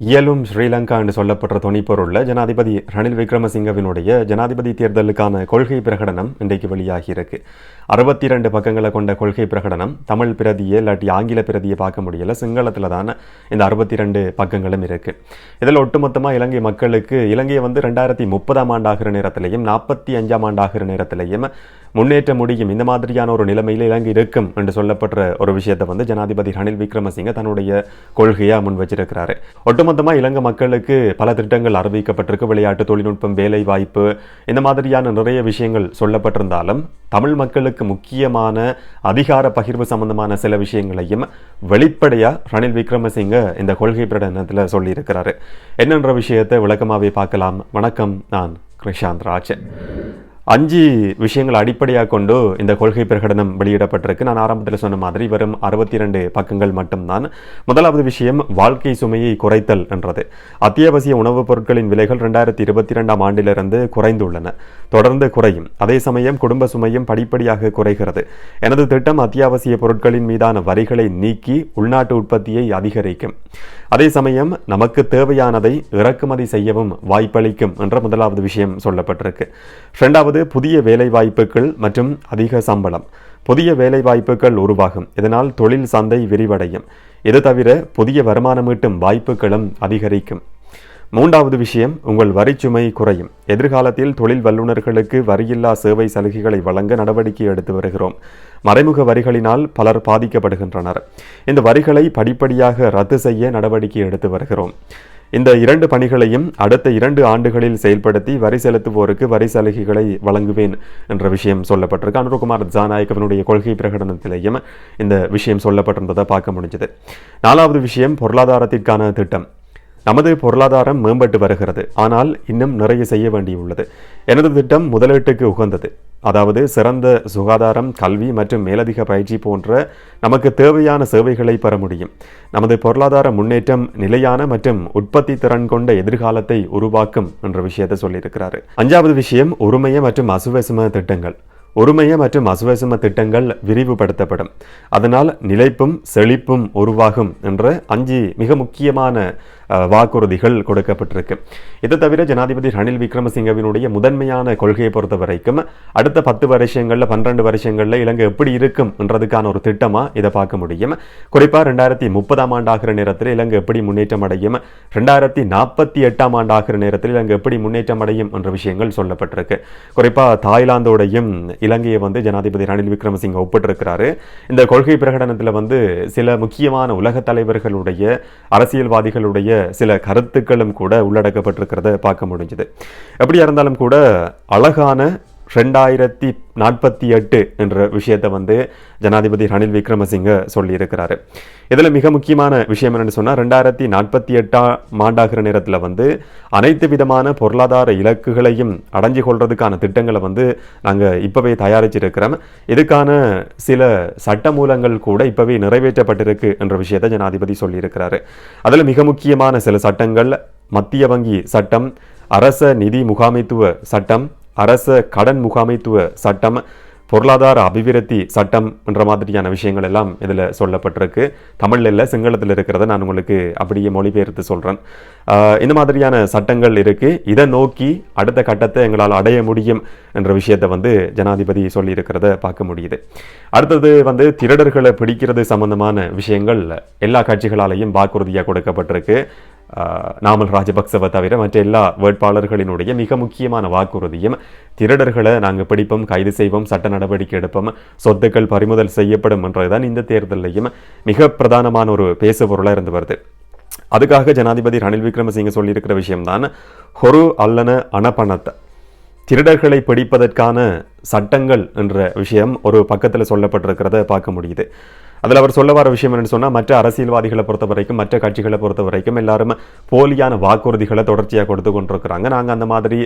இயலும் ஸ்ரீலங்கா என்று சொல்லப்படுற துணிப்பொருள்ல ஜனாதிபதி ரணில் விக்ரமசிங்கவினுடைய ஜனாதிபதி தேர்தலுக்கான கொள்கை பிரகடனம் இன்றைக்கு வெளியாகி இருக்கு அறுபத்தி ரெண்டு பக்கங்களை கொண்ட கொள்கை பிரகடனம் தமிழ் பிரதியை இல்லாட்டி ஆங்கில பிரதியை பார்க்க முடியல. சிங்களத்தில் தானே இந்த அறுபத்தி ரெண்டு பக்கங்களும் இருக்கு. இதில் ஒட்டுமொத்தமாக இலங்கை மக்களுக்கு இலங்கையை வந்து ரெண்டாயிரத்தி முப்பதாம் ஆண்டாகிற நேரத்திலையும் நாற்பத்தி அஞ்சாம் ஆண்டாகிற நேரத்திலையும் முன்னேற்ற முடியும். இந்த மாதிரியான ஒரு நிலைமையில் இலங்கை இருக்கும் என்று சொல்லப்படுற ஒரு விஷயத்தை வந்து ஜனாதிபதி ரணில் விக்ரமசிங்க தன்னுடைய கொள்கையாக முன் வச்சிருக்கிறாரு. ஒட்டுமொத்தமாக இலங்கை மக்களுக்கு பல திட்டங்கள் அறிவிக்கப்பட்டிருக்கு. விளையாட்டு தொழில்நுட்பம் வேலை வாய்ப்பு இந்த மாதிரியான நிறைய விஷயங்கள் சொல்லப்பட்டிருந்தாலும் தமிழ் மக்களுக்கு முக்கியமான அதிகார பகிர்வு சம்பந்தமான சில விஷயங்களையும் வெளிப்படையா ரணில் விக்ரமசிங்க இந்த கொள்கை பிரடனத்தில் சொல்லியிருக்கிறாரு. என்னென்ற விஷயத்தை விளக்கமாகவே பார்க்கலாம். வணக்கம் நான் கிருஷாந்த் ராஜ் அஞ்சு விஷயங்களை அடிப்படையாக கொண்டு இந்த கொள்கை பிரகடனம் வெளியிடப்பட்டிருக்கு. நான் ஆரம்பத்தில் சொன்ன மாதிரி வெறும் அறுபத்தி ரெண்டு பக்கங்கள் மட்டும்தான். முதலாவது விஷயம் வாழ்க்கை சுமையை குறைத்தல் என்றது. அத்தியாவசிய உணவுப் பொருட்களின் விலைகள் ரெண்டாயிரத்தி இருபத்தி ரெண்டாம் ஆண்டிலிருந்து குறைந்துள்ளன. தொடர்ந்து குறையும். அதே சமயம் குடும்ப சுமையும் படிப்படியாக குறைகிறது. எனது திட்டம் அத்தியாவசிய பொருட்களின் மீதான வரிகளை நீக்கி உள்நாட்டு உற்பத்தியை அதிகரிக்கும். அதே சமயம் நமக்கு தேவையானதை இறக்குமதி செய்யவும் வாய்ப்பளிக்கும் என்ற முதலாவது விஷயம் சொல்லப்பட்டிருக்கு. ரெண்டாவது புதிய வேலைவாய்ப்புகள் மற்றும் அதிக சம்பளம். புதிய வேலைவாய்ப்புகள் உருவாகும். இதனால் தொழில் சந்தை விரிவடையும். இது தவிர புதிய வருமானம் ஈட்டும் வாய்ப்புகளும் அதிகரிக்கும். மூன்றாவது விஷயம் உங்கள் வரிச்சுமை குறையும். எதிர்காலத்தில் தொழில் வல்லுநர்களுக்கு வரியில்லா சேவை சலுகைகளை வழங்க நடவடிக்கை எடுத்து வருகிறோம். மறைமுக வரிகளினால் பலர் பாதிக்கப்படுகின்றனர். இந்த வரிகளை படிப்படியாக ரத்து செய்ய நடவடிக்கை எடுத்து வருகிறோம். இந்த இரண்டு பணிகளையும் அடுத்த இரண்டு ஆண்டுகளில் செயல்படுத்தி வரி செலுத்துவோருக்கு வரி சலுகைகளை வழங்குவேன் என்ற விஷயம் சொல்லப்பட்டிருக்கு. அனுரகுமார் ஜாநாயக்கவனுடைய கொள்கை பிரகடனத்திலேயும் இந்த விஷயம் சொல்லப்பட்டிருந்ததை பார்க்க முடிஞ்சது. நாலாவது விஷயம் பொருளாதாரத்திற்கான திட்டம். நமது பொருளாதாரம் மேம்பட்டு வருகிறது. ஆனால் இன்னும் நிறைய செய்ய வேண்டியுள்ளது. எனது திட்டம் முதலீட்டுக்கு உகந்தது. அதாவது சிறந்த சுகாதாரம் கல்வி மற்றும் மேலதிக பயிற்சி போன்ற நமக்கு தேவையான சேவைகளை பெற முடியும். நமது பொருளாதார முன்னேற்றம் நிலையான மற்றும் உற்பத்தி திறன் கொண்ட எதிர்காலத்தை உருவாக்கும் என்ற விஷயத்தை சொல்லியிருக்கிறாரு. அஞ்சாவது விஷயம் உரிமைய மற்றும் அசுவசும திட்டங்கள். ஒருமைய மற்றும் அசுவசம திட்டங்கள் விரிவுபடுத்தப்படும். அதனால் நிலைப்பும் செழிப்பும் உருவாகும் என்ற அஞ்சு மிக முக்கியமான வாக்குறுதிகள் கொடுக்கப்பட்டிருக்கு. இது தவிர ஜனாதிபதி ரணில் விக்ரமசிங்கவினுடைய முதன்மையான கொள்கையை பொறுத்த வரைக்கும் அடுத்த பத்து வருஷங்களில் பன்னிரண்டு வருஷங்களில் இலங்கை எப்படி இருக்கும் என்றதுக்கான ஒரு திட்டமாக இதை பார்க்க முடியும். குறிப்பாக ரெண்டாயிரத்தி முப்பதாம் ஆண்டு ஆகிற நேரத்தில் இலங்கை எப்படி முன்னேற்றம் அடையும் ரெண்டாயிரத்தி நாற்பத்தி எட்டாம் ஆண்டு ஆகிற நேரத்தில் இலங்கை எப்படி முன்னேற்றம் அடையும் என்ற விஷயங்கள் சொல்லப்பட்டிருக்கு. குறிப்பாக தாய்லாந்தோடையும் இலங்கையை வந்து ஜனாதிபதி ரணில் விக்ரமசிங்க ஒப்பிட்டிருக்கிறாரு. இந்த கொள்கை பிரகடனத்தில் வந்து சில முக்கியமான உலக தலைவர்களுடைய அரசியல்வாதிகளுடைய சில கருத்துக்களும் கூட உள்ளடக்கப்பட்டிருக்கிறத பார்க்க முடிஞ்சுது. எப்படியா இருந்தாலும் கூட அழகான ரெண்டாயிரத்தி நாற்பத்தி எட்டு என்ற விஷயத்தை வந்து ஜனாதிபதி ரணில் விக்ரமசிங்க சொல்லியிருக்கிறாரு. இதில் மிக முக்கியமான விஷயம் என்னென்னு சொன்னால் ரெண்டாயிரத்தி நாற்பத்தி எட்டாம் ஆண்டாகிற நேரத்தில் வந்து அனைத்து விதமான பொருளாதார இலக்குகளையும் அடைஞ்சு கொள்றதுக்கான திட்டங்களை வந்து நாங்கள் இப்போவே தயாரிச்சிருக்கிறோம். இதுக்கான சில சட்ட மூலங்கள் கூட இப்போவே நிறைவேற்றப்பட்டிருக்கு என்ற விஷயத்தை ஜனாதிபதி சொல்லியிருக்கிறாரு. அதில் மிக முக்கியமான சில சட்டங்கள் மத்திய வங்கி சட்டம் அரச நிதி முகாமைத்துவ சட்டம் அரச கடன் முகாமைத்துவ சட்டம் பொருளாதார அபிவிருத்தி சட்டம் என்ற மாதிரியான விஷயங்கள் எல்லாம் இதில் சொல்லப்பட்டிருக்கு. தமிழில் இல்லை சிங்களத்தில் இருக்கிறத நான் உங்களுக்கு அப்படியே மொழிபெயர்த்து சொல்கிறேன் இந்த மாதிரியான சட்டங்கள் இருக்குது இதை நோக்கி அடுத்த கட்டத்தை எங்களால் அடைய முடியும் என்ற விஷயத்தை வந்து ஜனாதிபதி சொல்லியிருக்கிறத பார்க்க முடியுது. அடுத்தது வந்து திருடர்களை பிடிக்கிறது சம்பந்தமான விஷயங்கள் எல்லா கட்சிகளாலையும் வாக்குறுதியாக கொடுக்கப்பட்டிருக்கு. நாமல் ராஜபக்சவை தவிர மற்ற எல்லா வேட்பாளர்களினுடைய மிக முக்கியமான வாக்குறுதியும் திருடர்களை நாங்கள் பிடிப்போம் கைது செய்வோம் சட்ட நடவடிக்கை எடுப்போம் சொத்துக்கள் பறிமுதல் செய்யப்படும் என்றதுதான் இந்த தேர்தலையும் மிக பிரதானமான ஒரு பேசுபொருளாக இருந்து வருது. அதுக்காக ஜனாதிபதி ரணில் விக்ரமசிங்க சொல்லியிருக்கிற விஷயம்தான் ஹொரு அல்லன அணப்பணத்தை திருடர்களை பிடிப்பதற்கான சட்டங்கள் என்ற விஷயம் ஒரு பக்கத்தில் சொல்லப்பட்டிருக்கிறத பார்க்க முடியுது. அதில் அவர் சொல்ல வர விஷயம் என்னென்னு சொன்னால் மற்ற அரசியல்வாதிகளை பொறுத்த வரைக்கும் மற்ற கட்சிகளை பொறுத்த வரைக்கும் எல்லாரும் போலியான வாக்குறுதிகளை தொடர்ச்சியாக கொடுத்து கொண்டிருக்கிறாங்க. நாங்கள் அந்த மாதிரி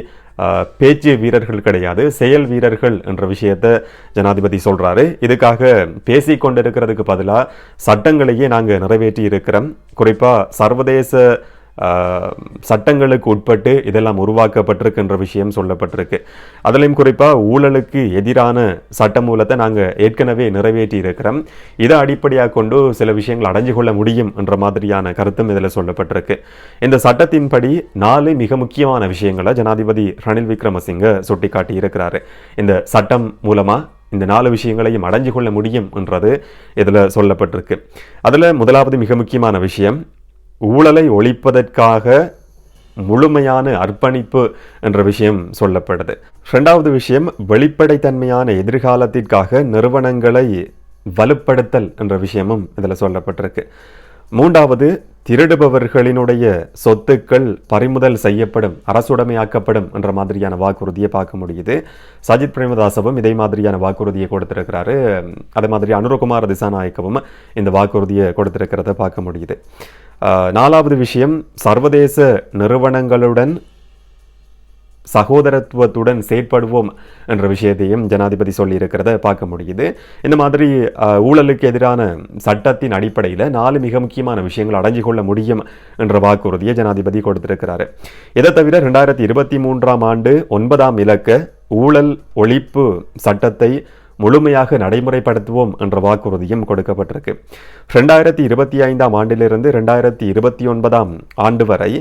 பேச்சு வீரர்கள் கிடையாது. செயல் வீரர்கள் என்ற விஷயத்தை ஜனாதிபதி சொல்கிறாரு இதுக்காக பேசி கொண்டிருக்கிறதுக்கு பதிலாக சட்டங்களையே நாங்கள் நிறைவேற்றி இருக்கிறோம். குறிப்பாக சர்வதேச சட்டங்களுக்கு உட்பட்டு இதெல்லாம் உருவாக்கப்பட்டிருக்குன்ற விஷயம் சொல்லப்பட்டிருக்கு. அதிலையும் குறிப்பாக ஊழலுக்கு எதிரான சட்டமூலத்தை நாங்கள் ஏற்கனவே நிறைவேற்றி இருக்கிறோம் இதை அடிப்படையாக கொண்டு சில விஷயங்கள் அடைஞ்சு கொள்ள முடியும் என்ற மாதிரியான கருத்தும் இதில் சொல்லப்பட்டிருக்கு. இந்த சட்டத்தின்படி நாலு மிக முக்கியமான விஷயங்களை ஜனாதிபதி ரணில் விக்ரமசிங்க சுட்டிக்காட்டி இருக்கிறாரு இந்த சட்டம் மூலமாக இந்த நாலு விஷயங்களையும் அடைஞ்சு கொள்ள முடியும் என்றது இதில் சொல்லப்பட்டிருக்கு. அதில் முதலாவது மிக முக்கியமான விஷயம் ஊழலை ஒழிப்பதற்காக முழுமையான அர்ப்பணிப்பு என்ற விஷயம் சொல்லப்படுது. ரெண்டாவது விஷயம் வெளிப்படைத்தன்மையான எதிர்காலத்திற்காக நிறுவனங்களை வலுப்படுத்தல் என்ற விஷயமும் இதில் சொல்லப்பட்டிருக்கு. மூன்றாவது திருடுபவர்களினுடைய சொத்துக்கள் பறிமுதல் செய்யப்படும் அரசுடைமையாக்கப்படும் என்ற மாதிரியான வாக்குறுதியை பார்க்க முடியுது. சஜித் பிரேமதாசவும் இதே மாதிரியான வாக்குறுதியை கொடுத்திருக்கிறாரு. அதே மாதிரி அனுரகுமார் திசாநாயக்கவும் இந்த வாக்குறுதியை கொடுத்திருக்கிறத பார்க்க முடியுது. நாலாவது விஷயம் சர்வதேச நிறுவனங்களுடன் சகோதரத்துவத்துடன் செயற்படுவோம் என்ற விஷயத்தையும் ஜனாதிபதி சொல்லியிருக்கிறத பார்க்க முடியுது. இந்த மாதிரி ஊழலுக்கு எதிரான சட்டத்தின் அடிப்படையில் நாலு மிக முக்கியமான விஷயங்கள் அடைஞ்சு கொள்ள முடியும் என்ற வாக்குறுதியை ஜனாதிபதி கொடுத்திருக்கிறாரு. இதை தவிர ரெண்டாயிரத்தி இருபத்தி மூன்றாம் ஆண்டு ஒன்பதாம் இலக்க ஊழல் ஒழிப்பு சட்டத்தை முழுமையாக நடைமுறைப்படுத்துவோம் என்ற வாக்குறுதியும் கொடுக்கப்பட்டிருக்கு. ரெண்டாயிரத்தி இருபத்தி ஐந்தாம் ஆண்டிலிருந்து ரெண்டாயிரத்தி இருபத்தி ஒன்பதாம் ஆண்டு வரை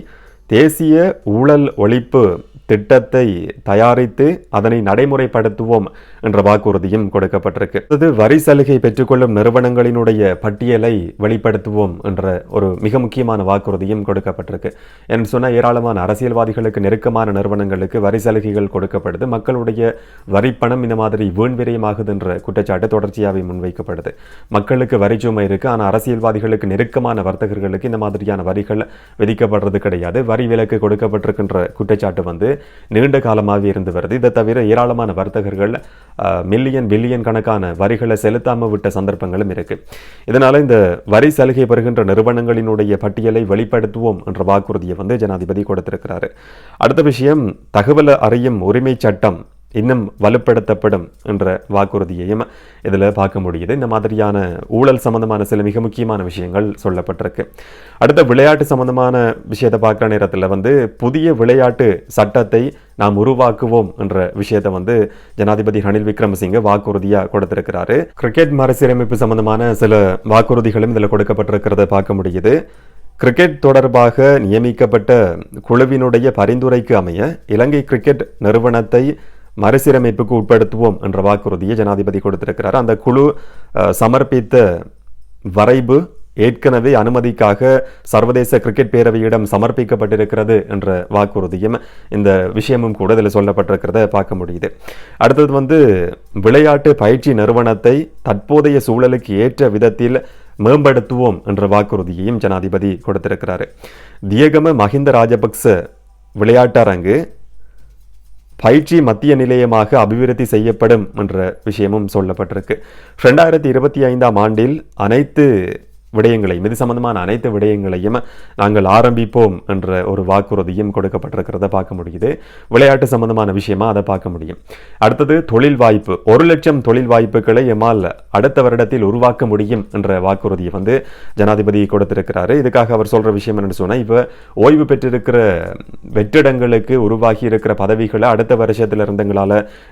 தேசிய ஊழல் ஒழிப்பு திட்டத்தை தயாரித்து அதனை நடைமுறைப்படுத்துவோம் என்ற வாக்குறுதியும் கொடுக்கப்பட்டிருக்கு. அது வரி சலுகை பெற்றுக்கொள்ளும் நிறுவனங்களினுடைய பட்டியலை வெளிப்படுத்துவோம் என்ற ஒரு மிக முக்கியமான வாக்குறுதியும் கொடுக்கப்பட்டிருக்கு. என்று சொன்ன ஏராளமான அரசியல்வாதிகளுக்கு நெருக்கமான நிறுவனங்களுக்கு வரி சலுகைகள் கொடுக்கப்படுது. மக்களுடைய வரிப்பணம் இந்த மாதிரி வீண் விரயமாகுது என்ற குற்றச்சாட்டு தொடர்ச்சியாகவே முன்வைக்கப்படுது. மக்களுக்கு வரிச்சுமை இருக்கு ஆனால் அரசியல்வாதிகளுக்கு நெருக்கமான வர்த்தகர்களுக்கு இந்த மாதிரியான வரிகள் விதிக்கப்படுறது கிடையாது. வரி விலக்கு கொடுக்கப்பட்டிருக்கின்ற குற்றச்சாட்டு வந்து நீண்ட காலமாகவே இருந்து வருது. இதை தவிர ஏராளமான வர்த்தகர்கள் மில்லியன் பில்லியன் கணக்கான வரிகளை செலுத்தாமல் விட்ட சந்தர்ப்பங்களும் இருக்குது இதனால் இந்த வரி சலுகை பெறுகின்ற நிறுவனங்களினுடைய பட்டியலை வெளிப்படுத்துவோம் என்ற வாக்குறுதியை வந்து ஜனாதிபதி கொடுத்திருக்கிறாரு. அடுத்த விஷயம் தகவல் அறியும் உரிமை சட்டம் இன்னும் வலுப்படுத்தப்படும் என்ற வாக்குறுதியையும் இதில் பார்க்க முடியுது. இந்த மாதிரியான ஊழல் சம்பந்தமான சில மிக முக்கியமான விஷயங்கள் சொல்லப்பட்டிருக்கு. அடுத்த விளையாட்டு சம்பந்தமான விஷயத்தை பார்க்குற நேரத்தில் வந்து புதிய விளையாட்டு சட்டத்தை நாம் உருவாக்குவோம் என்ற விஷயத்தை வந்து ஜனாதிபதி ரணில் விக்ரமசிங்க வாக்குறுதியாக கொடுத்திருக்கிறாரு. கிரிக்கெட் மறுசீரமைப்பு சம்பந்தமான சில வாக்குறுதிகளும் இதில் கொடுக்கப்பட்டிருக்கிறத பார்க்க முடியுது. கிரிக்கெட் தொடர்பாக நியமிக்கப்பட்ட குழுவினுடைய பரிந்துரைக்கு அமைய இலங்கை கிரிக்கெட் நிறுவனத்தை மறுசீரமைப்புக்கு உட்படுத்துவோம் என்ற வாக்குறுதியை ஜனாதிபதி கொடுத்திருக்கிறார். அந்த குழு சமர்ப்பித்த வரைபு ஏற்கனவே அனுமதிக்காக சர்வதேச கிரிக்கெட் பேரவையிடம் சமர்ப்பிக்கப்பட்டிருக்கிறது என்ற வாக்குறுதியும் இந்த விஷயமும் கூட இதில் சொல்லப்பட்டிருக்கிறத பார்க்க முடியுது. அடுத்தது வந்து விளையாட்டு பயிற்சி நிறுவனத்தை தற்போதைய சூழலுக்கு ஏற்ற விதத்தில் மேம்படுத்துவோம் என்ற வாக்குறுதியையும் ஜனாதிபதி கொடுத்திருக்கிறார். தியகம மஹிந்த ராஜபக்ச விளையாட்டரங்கு பயிற்சி மத்திய நிலையமாக அபிவிருத்தி செய்யப்படும் என்ற விஷயமும் சொல்லப்பட்டிருக்கு. ரெண்டாயிரத்தி இருபத்தி ஐந்தாம் ஆண்டில் அனைத்து விடயங்களையும் இது சம்பந்தமான அனைத்து விடயங்களையும் நாங்கள் ஆரம்பிப்போம் என்ற ஒரு வாக்குறுதியும் கொடுக்கப்பட்டிருக்கிறத பார்க்க முடியுது. விளையாட்டு சம்பந்தமான விஷயமா அதை பார்க்க முடியும். அடுத்தது தொழில் வாய்ப்பு ஒரு லட்சம் தொழில் வாய்ப்புகளை எம்மால் அடுத்த வருடத்தில் உருவாக்க முடியும் என்ற வாக்குறுதியை வந்து ஜனாதிபதி கொடுத்திருக்கிறாரு. இதுக்காக அவர் சொல்ற விஷயம் என்னன்னு சொன்னால் இப்போ ஓய்வு பெற்றிருக்கிற வெற்றிடங்களுக்கு உருவாகி இருக்கிற பதவிகளை அடுத்த வருஷத்தில் இருந்து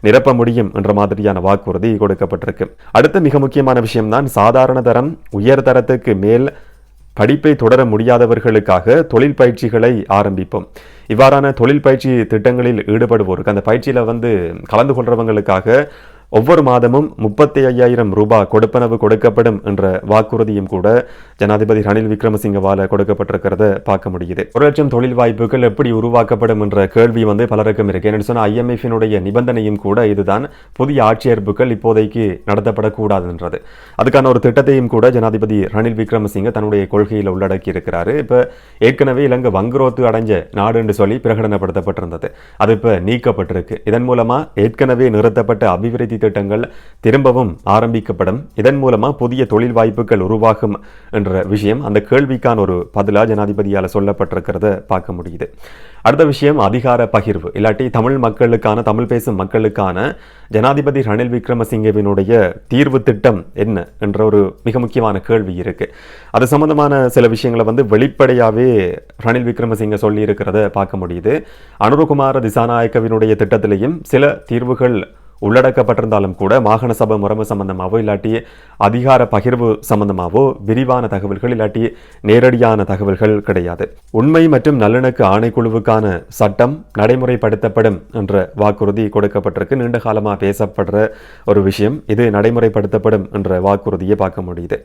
நிரப்ப முடியும் என்ற மாதிரியான வாக்குறுதி கொடுக்கப்பட்டிருக்கு. அடுத்த மிக முக்கியமான விஷயம் தான் சாதாரண தரம் உயர் தரத்துக்கு மேல் படிப்பை தொடர முடியாதவர்களுக்காக தொழில் பயிற்சிகளை ஆரம்பிப்போம். இவ்வாறான தொழில் பயிற்சி திட்டங்களில் ஈடுபடுவோருக்கு அந்த பயிற்சியில் வந்து கலந்து கொள்றவங்களுக்காக ஒவ்வொரு மாதமும் முப்பத்தி ஐயாயிரம் ரூபாய் கொடுப்பனவு கொடுக்கப்படும் என்ற வாக்குறுதியும் கூட ஜனாதிபதி ரணில் விக்ரமசிங்கவால கொடுக்கப்பட்டிருக்கிறத பார்க்க முடியுது. ஒரு லட்சம் தொழில் வாய்ப்புகள் எப்படி உருவாக்கப்படும் என்ற கேள்வி வந்து பலருக்கும் இருக்கு. என்னென்னு சொன்னால் ஐஎம்எஃபினுடைய நிபந்தனையும் கூட இதுதான். புதிய ஆட்சியேற்புகள் இப்போதைக்கு நடத்தப்படக்கூடாதுன்றது. அதுக்கான ஒரு திட்டத்தையும் கூட ஜனாதிபதி ரணில் விக்ரமசிங்க தன்னுடைய கொள்கையில் உள்ளடக்கி இருக்கிறாரு இப்போ ஏற்கனவே இலங்கை வங்குரோத்து அடைஞ்ச நாடு என்று சொல்லி பிரகடனப்படுத்தப்பட்டிருந்தது. அது இப்போ நீக்கப்பட்டிருக்கு. இதன் மூலமாக ஏற்கனவே நிறுத்தப்பட்ட அபிவிருத்தி திட்டங்கள் திரும்பவும் ஆரம்பிக்கப்படும். இதன் மூலமா புதிய தொழில் வாய்ப்புகள் உருவாகும் என்ற விஷயம் அந்த கேள்விக்கான ஒரு பதிலா ஜனாதிபதியால் சொல்லப்பட்டிருக்கிறத பார்க்க முடியுது. அடுத்த விஷயம் அதிகார பகிர்வு. இல்லாட்டி தமிழ் மக்களுக்கான தமிழ் பேசும் மக்களுக்கான ஜனாதிபதி ரணில் விக்ரமசிங்கவினுடைய தீர்வு திட்டம் என்ன என்ற ஒரு மிக முக்கியமான கேள்வி இருக்கு. அது சம்பந்தமான சில விஷயங்களை வந்து வெளிப்படையாவே ரணில் விக்ரமசிங்க சொல்லி இருக்கிறத பார்க்க முடியுது. அனுருகுமார திசாநாயக்கவினுடைய திட்டத்திலையும் சில தீர்வுகள் உள்ளடக்கப்பட்டிருந்தாலும் கூட மாகாண சபை முறைமை சம்பந்தமாகவோ இல்லாட்டி அதிகார பகிர்வு சம்பந்தமாவோ விரிவான தகவல்கள் இல்லாட்டி நேரடியான தகவல்கள் கிடையாது. உண்மை மற்றும் நல்லிணக்க ஆணைக்குழுவுக்கான சட்டம் நடைமுறைப்படுத்தப்படும் என்ற வாக்குறுதி கொடுக்கப்பட்டிருக்கு. நீண்ட காலமாக பேசப்படுற ஒரு விஷயம். இது நடைமுறைப்படுத்தப்படும் என்ற வாக்குறுதியை பார்க்க முடியுது.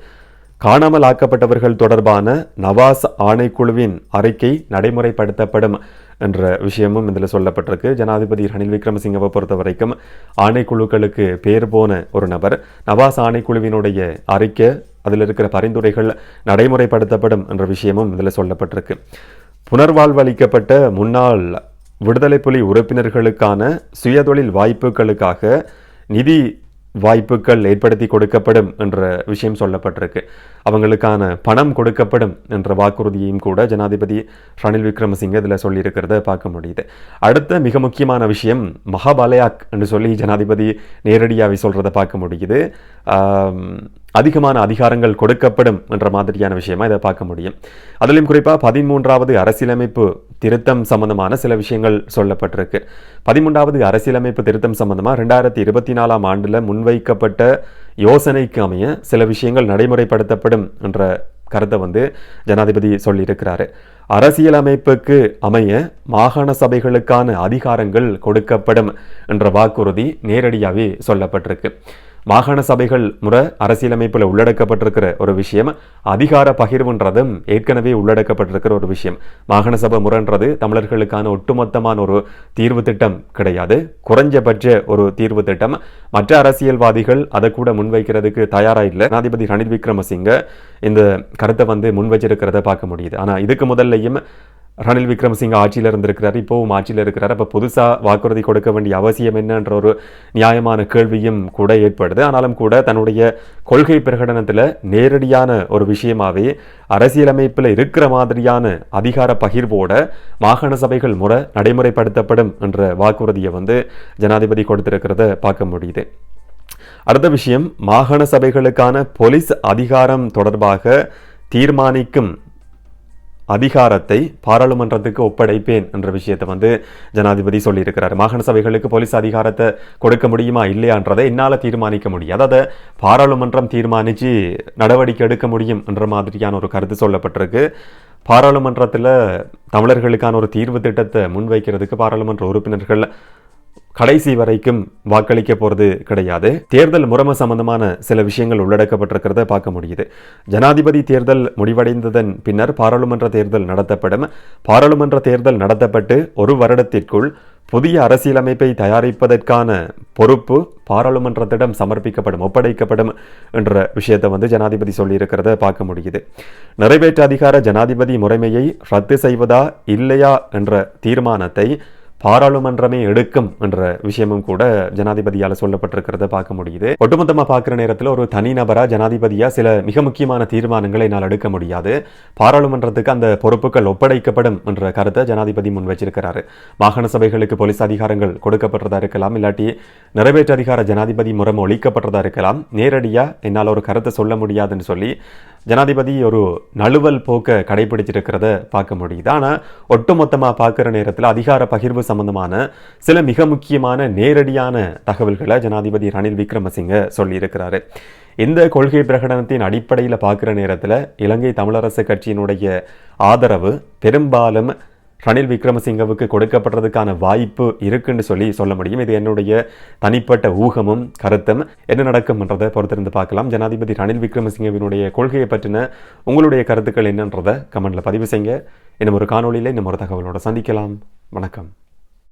காணாமல் ஆக்கப்பட்டவர்கள் தொடர்பான நவாஸ் ஆணைக்குழுவின் அறிக்கை நடைமுறைப்படுத்தப்படும். என்ற விஷயமும் இதில் சொல்லப்பட்டிருக்கு. ஜனாதிபதி ரணில் விக்ரமசிங்கவை பொறுத்த வரைக்கும் ஆணைக்குழுக்களுக்கு பேர் போன ஒரு நபர். நவாஸ் ஆணைக்குழுவினுடைய அறிக்கை அதில் இருக்கிற பரிந்துரைகள் நடைமுறைப்படுத்தப்படும் என்ற விஷயமும் இதில் சொல்லப்பட்டிருக்கு. புனர்வாழ்வளிக்கப்பட்ட முன்னாள் விடுதலை புலி உறுப்பினர்களுக்கான சுயதொழில் வாய்ப்புகளுக்காக நிதி வாய்ப்புகள் ஏற்படுத்தி கொடுக்கப்படும் என்ற விஷயம் சொல்லப்பட்டிருக்கு. அவங்களுக்கான பணம் கொடுக்கப்படும் என்ற வாக்குறுதியையும் கூட ஜனாதிபதி ரணில் விக்ரமசிங்க இதில் சொல்லியிருக்கிறத பார்க்க முடியுது. அடுத்த மிக முக்கியமான விஷயம் மகாபாலயாக் என்று சொல்லி ஜனாதிபதி நேரடியாகவே சொல்கிறத பார்க்க முடியுது. அதிகமான அதிகாரங்கள் கொடுக்கப்படும் என்ற மாதிரியான விஷயமா இதை பார்க்க முடியும். அதிலும் குறிப்பாக பதிமூன்றாவது அரசியலமைப்பு திருத்தம் சம்பந்தமான சில விஷயங்கள் சொல்லப்பட்டிருக்கு. பதிமூன்றாவது அரசியலமைப்பு திருத்தம் சம்பந்தமாக ரெண்டாயிரத்தி இருபத்தி நாலாம் ஆண்டில் முன்வைக்கப்பட்ட யோசனைக்கு அமைய சில விஷயங்கள் நடைமுறைப்படுத்தப்படும் என்ற கருத்தை வந்து ஜனாதிபதி சொல்லியிருக்கிறாரு. அரசியலமைப்புக்கு அமைய மாகாண சபைகளுக்கான அதிகாரங்கள் கொடுக்கப்படும் என்ற வாக்குறுதி நேரடியாகவே சொல்லப்பட்டிருக்கு. மாகாண சபைகள் முறை அரசியலமைப்பில் உள்ளடக்கப்பட்டிருக்கிற ஒரு விஷயம் அதிகார பகிர்வுன்றதும் ஏற்கனவே உள்ளடக்கப்பட்டிருக்கிற ஒரு விஷயம். மாகாண சபை முறைன்றது தமிழர்களுக்கான ஒட்டுமொத்தமான ஒரு தீர்வு திட்டம் கிடையாது. குறைஞ்சபட்ச ஒரு தீர்வு திட்டம். மற்ற அரசியல்வாதிகள் அதை கூட முன்வைக்கிறதுக்கு தயாராக இல்லை. ஜனாதிபதி ரணில் விக்ரமசிங்க இந்த கருத்தை வந்து முன் வச்சிருக்கிறத பார்க்க முடியுது. ஆனால் இதுக்கு முதல்லையும் ரணில் விக்ரமசிங்க ஆட்சியில் இருந்திருக்கிறார் இப்போவும் ஆட்சியில் இருக்கிறார். அப்போ புதுசாக வாக்குறுதி கொடுக்க வேண்டிய அவசியம் என்னன்ற ஒரு நியாயமான கேள்வியும் கூட ஏற்படுது. ஆனாலும் கூட தன்னுடைய கொள்கை பிரகடனத்தில் நேரடியான ஒரு விஷயமாவே அரசியலமைப்பில் இருக்கிற மாதிரியான அதிகார பகிர்வோட மாகாண சபைகள் முறை நடைமுறைப்படுத்தப்படும் என்ற வாக்குறுதியை வந்து ஜனாதிபதி கொடுத்திருக்கிறத பார்க்க முடியுது. அடுத்த விஷயம் மாகாண சபைகளுக்கான போலீஸ் அதிகாரம் தொடர்பாக தீர்மானிக்கும் அதிகாரத்தை பாராளுமன்றத்துக்கு ஒப்படைப்பேன் என்ற விஷயத்தை வந்து ஜனாதிபதி சொல்லியிருக்கிறார். மாகாண சபைகளுக்கு போலீஸ் அதிகாரத்தை கொடுக்க முடியுமா? இல்லையான்றதை என்னால் தீர்மானிக்க முடியாது. அதை பாராளுமன்றம் தீர்மானித்து நடவடிக்கை எடுக்க முடியும் என்ற மாதிரியான ஒரு கருத்து சொல்லப்பட்டிருக்கு. பாராளுமன்றத்தில் தமிழர்களுக்கான ஒரு தீர்வு திட்டத்தை முன்வைக்கிறதுக்கு பாராளுமன்ற உறுப்பினர்கள் கடைசி வரைக்கும் வாக்களிக்க போகிறது கிடையாது. தேர்தல் முறைமை சம்பந்தமான சில விஷயங்கள் உள்ளடக்கப்பட்டிருக்கிறத பார்க்க முடியுது. ஜனாதிபதி தேர்தல் முடிவடைந்ததன் பின்னர் பாராளுமன்ற தேர்தல் நடத்தப்படும். பாராளுமன்ற தேர்தல் நடத்தப்பட்டு ஒரு வருடத்திற்குள் புதிய அரசியலமைப்பை தயாரிப்பதற்கான பொறுப்பு பாராளுமன்றத்திடம் சமர்ப்பிக்கப்படும் ஒப்படைக்கப்படும் என்ற விஷயத்தை வந்து ஜனாதிபதி சொல்லியிருக்கிறத பார்க்க முடியுது. நிறைவேற்று அதிகார ஜனாதிபதி முறைமையை ரத்து செய்வதா இல்லையா என்ற தீர்மானத்தை பாராளுமன்றமே எடுக்கும் என்ற விஷயமும் கூட ஜனாதிபதியால் சொல்லப்பட்டிருக்கிறத பார்க்க முடியுது. ஒட்டுமொத்தமாக பார்க்குற நேரத்தில் ஒரு தனிநபராக ஜனாதிபதியாக சில மிக முக்கியமான தீர்மானங்களை என்னால் எடுக்க முடியாது. பாராளுமன்றத்துக்கு அந்த பொறுப்புகள் ஒப்படைக்கப்படும் என்ற கருத்தை ஜனாதிபதி முன் வச்சிருக்கிறாரு. மாகாண சபைகளுக்கு போலீஸ் அதிகாரங்கள் கொடுக்கப்பட்டதா இருக்கலாம் இல்லாட்டி நிறைவேற்று அதிகார ஜனாதிபதி முறை ஒழிக்கப்பட்டதா இருக்கலாம் நேரடியாக என்னால் ஒரு கருத்தை சொல்ல முடியாதுன்னு சொல்லி ஜனாதிபதி ஒரு நழுவல் போக்க கடைபிடிச்சிருக்கிறத பார்க்க முடியுது. ஆனால் ஒட்டுமொத்தமாக பார்க்குற நேரத்தில் அதிகார பகிர்வு சம்பந்தமான சில மிக முக்கியமான நேரடியான தகவல்களை ஜனாதிபதி ரணில் விக்ரமசிங்க சொல்லியிருக்கிறாரு. இந்த கொள்கை பிரகடனத்தின் அடிப்படையில் பார்க்குற நேரத்தில் இலங்கை தமிழரசு கட்சியினுடைய ஆதரவு பெரும்பாலும் ரணில் விக்ரமசிங்கவுக்கு கொடுக்கப்படுறதுக்கான வாய்ப்பு இருக்குன்னு சொல்லி சொல்ல முடியும். இது என்னுடைய தனிப்பட்ட ஊகமும் கருத்தும். என்ன நடக்கும்ன்றதை பொறுத்திருந்து பார்க்கலாம். ஜனாதிபதி ரணில் விக்ரமசிங்கவினுடைய கொள்கையை பற்றின உங்களுடைய கருத்துக்கள் என்னன்றதை கமெண்ட்ல பதிவு செய்யுங்க. இன்னும் ஒரு காணொலியில் இன்னும் ஒரு தகவலோட சந்திக்கலாம். வணக்கம்.